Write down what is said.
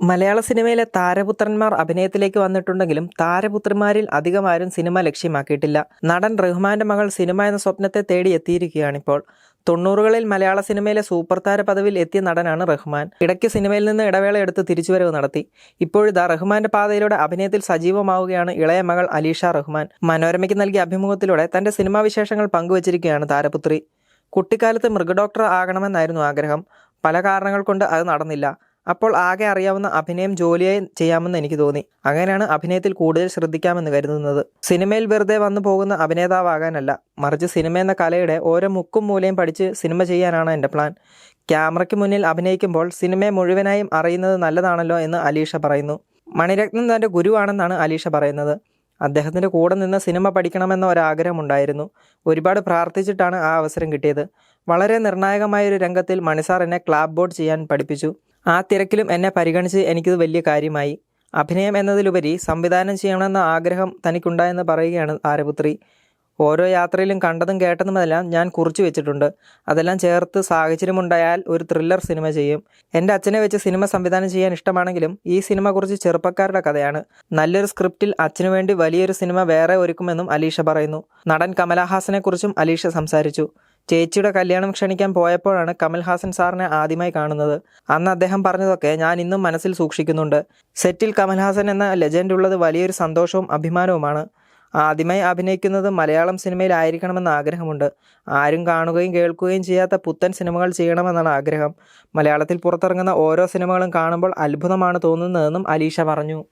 മലയാള സിനിമയിലെ താരപുത്രന്മാർ അഭിനയത്തിലേക്ക് വന്നിട്ടുണ്ടെങ്കിലും താരപുത്രിമാരിൽ ആരും സിനിമ ലക്ഷ്യമാക്കിയിട്ടില്ല. നടൻ റഹ്മാന്റെ മകൾ സിനിമ എന്ന സ്വപ്നത്തെ തേടി എത്തിയിരിക്കുകയാണിപ്പോൾ. തൊണ്ണൂറുകളിൽ മലയാള സിനിമയിലെ സൂപ്പർ താര പദവിയിൽ എത്തിയ നടനാണ് റഹ്മാൻ. ഇടയ്ക്ക് സിനിമയിൽ നിന്ന് ഇടവേള എടുത്ത് തിരിച്ചുവരവ് നടത്തി. ഇപ്പോഴിതാ റഹ്മാന്റെ പാതയിലൂടെ അഭിനയത്തിൽ സജീവമാവുകയാണ് ഇളയ മകൾ അലീഷ റഹ്മാൻ. മനോരമയ്ക്ക് നൽകിയ അഭിമുഖത്തിലൂടെ തന്റെ സിനിമാ വിശേഷങ്ങൾ പങ്കുവച്ചിരിക്കുകയാണ് താരപുത്രി. കുട്ടിക്കാലത്ത് മൃഗഡോക്ടർ ആകണമെന്നായിരുന്നു ആഗ്രഹം. പല കാരണങ്ങൾ കൊണ്ട് അത് നടന്നില്ല. അപ്പോൾ ആകെ അറിയാവുന്ന അഭിനയം ജോലിയായി ചെയ്യാമെന്ന് എനിക്ക് തോന്നി. അങ്ങനെയാണ് അഭിനയത്തിൽ കൂടുതൽ ശ്രദ്ധിക്കാമെന്ന് കരുതുന്നത്. സിനിമയിൽ വെറുതെ വന്നു പോകുന്ന അഭിനേതാവാകാനല്ല. മറിച്ച് സിനിമ എന്ന കലയുടെ ഓരോ മുക്കും മൂലയും പഠിച്ച് സിനിമ ചെയ്യാനാണ് എന്റെ പ്ലാൻ. ക്യാമറയ്ക്ക് മുന്നിൽ അഭിനയിക്കുമ്പോൾ സിനിമയെ മുഴുവനായും അറിയുന്നത് നല്ലതാണല്ലോ എന്ന് അലീഷ പറയുന്നു. മണിരത്നം തന്റെ ഗുരുവാണെന്നാണ് അലീഷ പറയുന്നത്. അദ്ദേഹത്തിന്റെ കൂടെ നിന്ന് സിനിമ പഠിക്കണമെന്ന ഒരാഗ്രഹമുണ്ടായിരുന്നു ഒരുപാട് പ്രാർത്ഥിച്ചിട്ടാണ് ആ അവസരം കിട്ടിയത്. വളരെ നിർണായകമായ ഒരു രംഗത്തിൽ മണിസാർ എന്നെ ക്ലാബ് ബോർഡ് ചെയ്യാൻ പഠിപ്പിച്ചു. ആ തിരക്കിലും എന്നെ പരിഗണിച്ച് എനിക്കത് വലിയ കാര്യമായി. അഭിനയം എന്നതിലുപരി സംവിധാനം ചെയ്യണമെന്ന ആഗ്രഹം തനിക്കുണ്ടായെന്ന് പറയുകയാണ് ആരപുത്രി. ഓരോ യാത്രയിലും കണ്ടതും കേട്ടതുമെല്ലാം ഞാൻ കുറിച്ചു വെച്ചിട്ടുണ്ട്. അതെല്ലാം ചേർത്ത് സാഹചര്യമുണ്ടായാൽ ഒരു ത്രില്ലർ സിനിമ ചെയ്യും. എന്റെ അച്ഛനെ വെച്ച് സിനിമ സംവിധാനം ചെയ്യാൻ ഇഷ്ടമാണെങ്കിലും ഈ സിനിമ കുറിച്ച് ചെറുപ്പക്കാരുടെ കഥയാണ്. നല്ലൊരു സ്ക്രിപ്റ്റിൽ അച്ഛനു വേണ്ടി വലിയൊരു സിനിമ വേറെ ഒരുക്കുമെന്നും അലീഷ പറയുന്നു. നടൻ കമലഹാസനെക്കുറിച്ചും അലീഷ സംസാരിച്ചു. ചേച്ചിയുടെ കല്യാണം ക്ഷണിക്കാൻ പോയപ്പോഴാണ് കമൽഹാസൻ സാറിനെ ആദ്യമായി കാണുന്നത്. അന്ന് അദ്ദേഹം പറഞ്ഞതൊക്കെ ഞാൻ ഇന്നും മനസ്സിൽ സൂക്ഷിക്കുന്നുണ്ട്. സെറ്റിൽ കമൽഹാസൻ എന്ന ലെജൻഡ് ഉള്ളത് വലിയൊരു സന്തോഷവും അഭിമാനവുമാണ്. ആദ്യമായി അഭിനയിക്കുന്നത് മലയാളം സിനിമയിലായിരിക്കണമെന്ന് ആഗ്രഹമുണ്ട്. ആരും കാണുകയും കേൾക്കുകയും ചെയ്യാത്ത പുത്തൻ സിനിമകൾ ചെയ്യണമെന്നാണ് ആഗ്രഹം. മലയാളത്തിൽ പുറത്തിറങ്ങുന്ന ഓരോ സിനിമകളും കാണുമ്പോൾ അത്ഭുതമാണ് തോന്നുന്നതെന്നും അലീഷ പറഞ്ഞു.